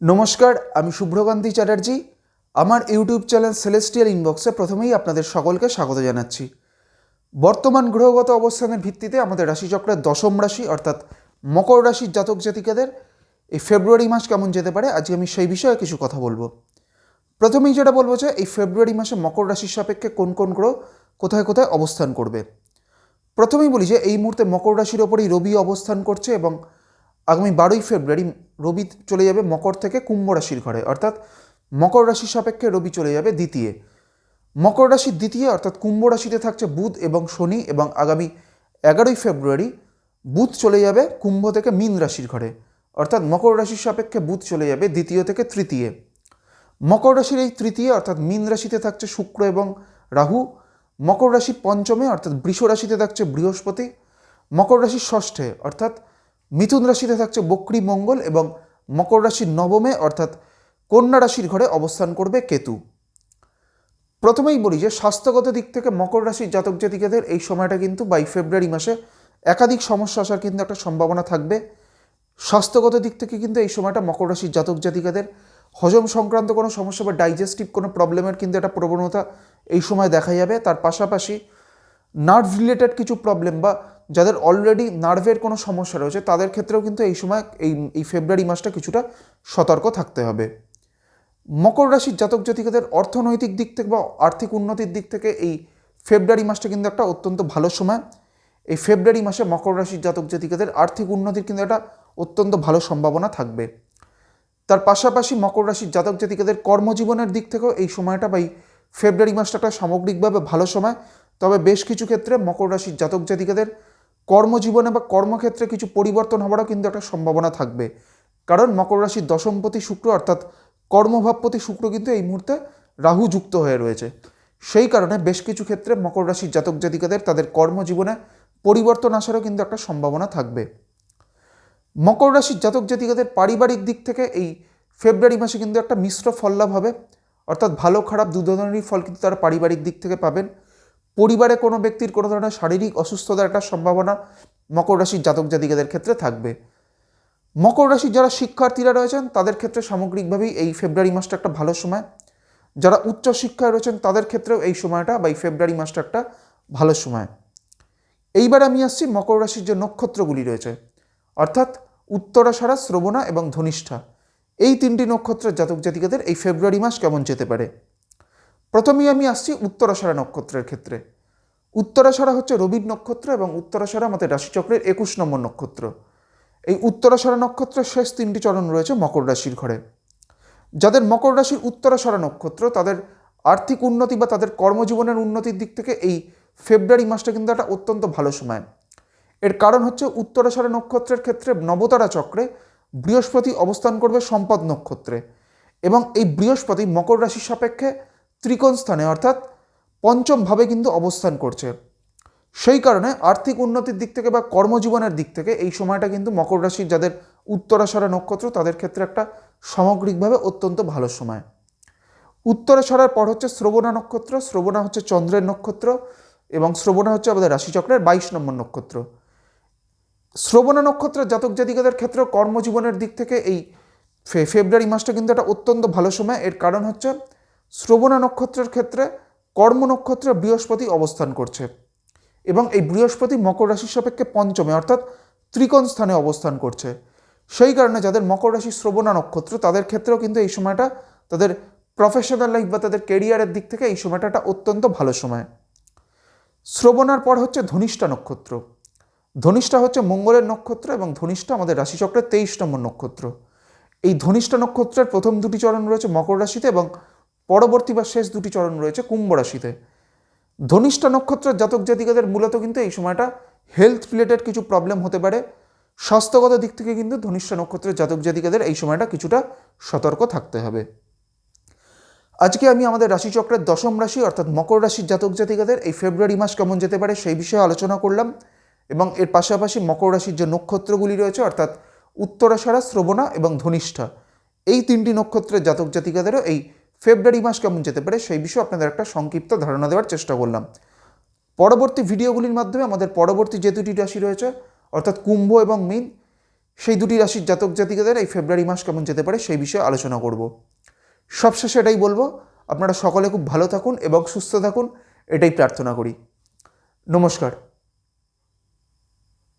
নমস্কার, আমি শুভ্রকান্তি চ্যাটার্জি। আমার ইউটিউব চ্যানেল সেলেস্টিয়াল ইনবক্সে প্রথমেই আপনাদের সকলকে স্বাগত জানাচ্ছি। বর্তমান গ্রহগত অবস্থানের ভিত্তিতে আমাদের রাশিচক্রের দশম রাশি, অর্থাৎ মকর রাশির জাতক জাতিকাদের এই ফেব্রুয়ারি মাস কেমন যেতে পারে, আজকে আমি সেই বিষয়ে কিছু কথা বলব। প্রথমেই যেটা বলব যে, এই ফেব্রুয়ারি মাসে মকর রাশির সাপেক্ষে কোন কোন গ্রহ কোথায় কোথায় অবস্থান করবে। প্রথমেই বলি যে, এই মুহূর্তে মকর রাশির ওপরেই রবি অবস্থান করছে এবং আগামী বারোই ফেব্রুয়ারি রবি চলে যাবে মকর থেকে কুম্ভ রাশির ঘরে। অর্থাৎ মকর রাশির সাপেক্ষে রবি চলে যাবে দ্বিতীয়। মকর রাশির দ্বিতীয়, অর্থাৎ কুম্ভ রাশিতে থাকছে বুধ এবং শনি এবং আগামী এগারোই ফেব্রুয়ারি বুধ চলে যাবে কুম্ভ থেকে মীন রাশির ঘরে। অর্থাৎ মকর রাশির সাপেক্ষে বুধ চলে যাবে দ্বিতীয় থেকে তৃতীয়। মকর রাশির এই তৃতীয়, অর্থাৎ মীন রাশিতে থাকছে শুক্র এবং রাহু। মকর রাশির পঞ্চমে, অর্থাৎ বৃষ রাশিতে থাকছে বৃহস্পতি। মকর রাশির ষষ্ঠে, অর্থাৎ মিথুন রাশিতে থাকছে বক্রী মঙ্গল এবং মকর রাশির নবমে, অর্থাৎ কন্যা রাশির ঘরে অবস্থান করবে কেতু। প্রথমেই বলি যে, স্বাস্থ্যগত দিক থেকে মকর রাশির জাতক জাতিকাদের এই সময়টা কিন্তু বাই ফেব্রুয়ারি মাসে একাধিক সমস্যা আসার কিন্তু একটা সম্ভাবনা থাকবে। স্বাস্থ্যগত দিক থেকে কিন্তু এই সময়টা মকর রাশির জাতক জাতিকাদের হজম সংক্রান্ত কোনো সমস্যা বা ডাইজেস্টিভ কোনো প্রবলেমের কিন্তু একটা প্রবণতা এই সময় দেখা যাবে। তার পাশাপাশি নার্ভ রিলেটেড কিছু প্রবলেম বা যাদের অলরেডি নার্ভের কোনো সমস্যা রয়েছে, তাদের ক্ষেত্রেও কিন্তু এই সময়, এই এই ফেব্রুয়ারি মাসটা কিছুটা সতর্ক থাকতে হবে। মকর রাশির জাতক জাতিকাদের অর্থনৈতিক দিক থেকে বা আর্থিক উন্নতির দিক থেকে এই ফেব্রুয়ারি মাসটা কিন্তু একটা অত্যন্ত ভালো সময়। এই ফেব্রুয়ারি মাসে মকর রাশির জাতক জাতিকাদের আর্থিক উন্নতির কিন্তু একটা অত্যন্ত ভালো সম্ভাবনা থাকবে। তার পাশাপাশি মকর রাশির জাতক জাতিকাদের কর্মজীবনের দিক থেকেও এই সময়টা বা এই ফেব্রুয়ারি মাসটা একটা সামগ্রিকভাবে ভালো সময়। তবে বেশ কিছু ক্ষেত্রে মকর রাশির জাতক জাতিকাদের কর্মজীবনে বা কর্মক্ষেত্রে কিছু পরিবর্তন হওয়ারও কিন্তু একটা সম্ভাবনা থাকবে। কারণ মকর রাশির দশমপতি শুক্র অর্থাৎ কর্মভাবপতি শুক্র কিন্তু এই মুহূর্তে রাহু যুক্ত হয়ে রয়েছে। সেই কারণে বেশ কিছু ক্ষেত্রে মকর রাশির জাতক জাতিকাদের তাদের কর্মজীবনে পরিবর্তন আসারও কিন্তু একটা সম্ভাবনা থাকবে। মকর রাশির জাতক জাতিকাদের পারিবারিক দিক থেকে এই ফেব্রুয়ারি মাসে কিন্তু একটা মিশ্র ফল লাভ হবে। অর্থাৎ ভালো খারাপ দু ধরনেরই ফল কিন্তু তারা পারিবারিক দিক থেকে পাবেন। পরিবারে কোনো ব্যক্তির কোনো ধরনের শারীরিক অসুস্থতার একটা সম্ভাবনা মকর রাশির জাতক জাতিকাদের ক্ষেত্রে থাকবে। মকর রাশির যারা শিক্ষার্থীরা রয়েছেন, তাদের ক্ষেত্রে সামগ্রিকভাবেই এই ফেব্রুয়ারি মাসটা একটা ভালো সময়। যারা উচ্চ শিক্ষায় রয়েছেন, তাদের ক্ষেত্রেও এই সময়টা বা এই ফেব্রুয়ারি মাসটা একটা ভালো সময়। এইবার আমি আসছি মকর রাশির যে নক্ষত্রগুলি রয়েছে, অর্থাৎ উত্তরাষাঢ়া শ্রবণা এবং ধনিষ্ঠা। এই তিনটি নক্ষত্রের জাতক জাতিকাদের এই ফেব্রুয়ারি মাস কেমন যেতে পারে? প্রথমেই আমি আসছি উত্তরাষাঢ়া নক্ষত্রের ক্ষেত্রে। উত্তরাষাঢ়া হচ্ছে রবির নক্ষত্র এবং উত্তরাষাঢ়া আমাদের রাশিচক্রের একুশ নম্বর নক্ষত্র। এই উত্তরাষাঢ়া নক্ষত্রের শেষ তিনটি চরণ রয়েছে মকর রাশির ঘরে। যাদের মকর রাশির উত্তরাষাঢ়া নক্ষত্র, তাদের আর্থিক উন্নতি বা তাদের কর্মজীবনের উন্নতির দিক থেকে এই ফেব্রুয়ারি মাসটা কিন্তু একটা অত্যন্ত ভালো সময়। এর কারণ হচ্ছে উত্তরাষাঢ়া নক্ষত্রের ক্ষেত্রে নবতারা চক্রে বৃহস্পতি অবস্থান করবে সম্পদ নক্ষত্রে এবং এই বৃহস্পতি মকর রাশির সাপেক্ষে ত্রিকোণ স্থানে, অর্থাৎ পঞ্চম ভাবে কিন্তু অবস্থান করছে। সেই কারণে আর্থিক উন্নতির দিক থেকে বা কর্মজীবনের দিক থেকে এই সময়টা কিন্তু মকর রাশির যাদের উত্তরাষাঢ়া নক্ষত্র, তাদের ক্ষেত্রে একটা সামগ্রিকভাবে অত্যন্ত ভালো সময়। উত্তরাষাঢ়ার পর হচ্ছে শ্রবণা নক্ষত্র, শ্রবণা হচ্ছে চন্দ্রের নক্ষত্র এবং শ্রবণা হচ্ছে আমাদের রাশিচক্রের বাইশ নম্বর নক্ষত্র। শ্রবণা নক্ষত্রের জাতক জাতিকাদের ক্ষেত্রে কর্মজীবনের দিক থেকে এই ফেব্রুয়ারি মাসটা কিন্তু একটা অত্যন্ত ভালো সময়। এর কারণ হচ্ছে শ্রবণা নক্ষত্রের ক্ষেত্রে কর্ম নক্ষত্রে বৃহস্পতি অবস্থান করছে এবং এই বৃহস্পতি মকর রাশির সাপেক্ষে পঞ্চমে, অর্থাৎ ত্রিকোণ স্থানে অবস্থান করছে। সেই কারণে যাদের মকর রাশি শ্রবণা নক্ষত্র, তাদের ক্ষেত্রেও কিন্তু এই সময়টা তাদের প্রফেশনাল লাইফ বা তাদের কেরিয়ারের দিক থেকে এই সময়টা একটা অত্যন্ত ভালো সময়। শ্রবণার পর হচ্ছে ধনিষ্ঠা নক্ষত্র। ধনিষ্ঠা হচ্ছে মঙ্গলের নক্ষত্র এবং ধনিষ্ঠা আমাদের রাশিচক্রের তেইশ নম্বর নক্ষত্র। এই ধনিষ্ঠা নক্ষত্রের প্রথম দুটি চরণ রয়েছে মকর রাশিতে এবং পরবর্তী বা শেষ দুটি চরণ রয়েছে কুম্ভ রাশিতে। ধনিষ্ঠা নক্ষত্রের জাতক জাতিকাদের মূলত কিন্তু এই সময়টা হেলথ রিলেটেড কিছু প্রবলেম হতে পারে। স্বাস্থ্যগত দিক থেকে কিন্তু ধনিষ্ঠা নক্ষত্রের জাতক জাতিকাদের এই সময়টা কিছুটা সতর্ক থাকতে হবে। আজকে আমি আমাদের রাশিচক্রের দশম রাশি অর্থাৎ মকর রাশির জাতক জাতিকাদের এই ফেব্রুয়ারি মাস কেমন যেতে পারে সেই বিষয়ে আলোচনা করলাম এবং এর পাশাপাশি মকর রাশির যে নক্ষত্রগুলি রয়েছে অর্থাৎ উত্তরাষাঢ়া শ্রবণা এবং ধনিষ্ঠা, এই তিনটি নক্ষত্রের জাতক জাতিকাদেরও এই ফেব্রুয়ারি মাস কেমন যেতে পারে সেই বিষয়ে আপনাদের একটা সংক্ষিপ্ত ধারণা দেওয়ার চেষ্টা করলাম। পরবর্তী ভিডিওগুলির মাধ্যমে আমাদের পরবর্তী যে দুটি রাশি রয়েছে, অর্থাৎ কুম্ভ এবং মীন, সেই দুটি রাশির জাতক জাতিকাদের এই ফেব্রুয়ারি মাস কেমন যেতে পারে সেই বিষয়ে আলোচনা করব। সবশেষে এটাই বলব, আপনারা সকলে খুব ভালো থাকুন এবং সুস্থ থাকুন, এটাই প্রার্থনা করি। নমস্কার।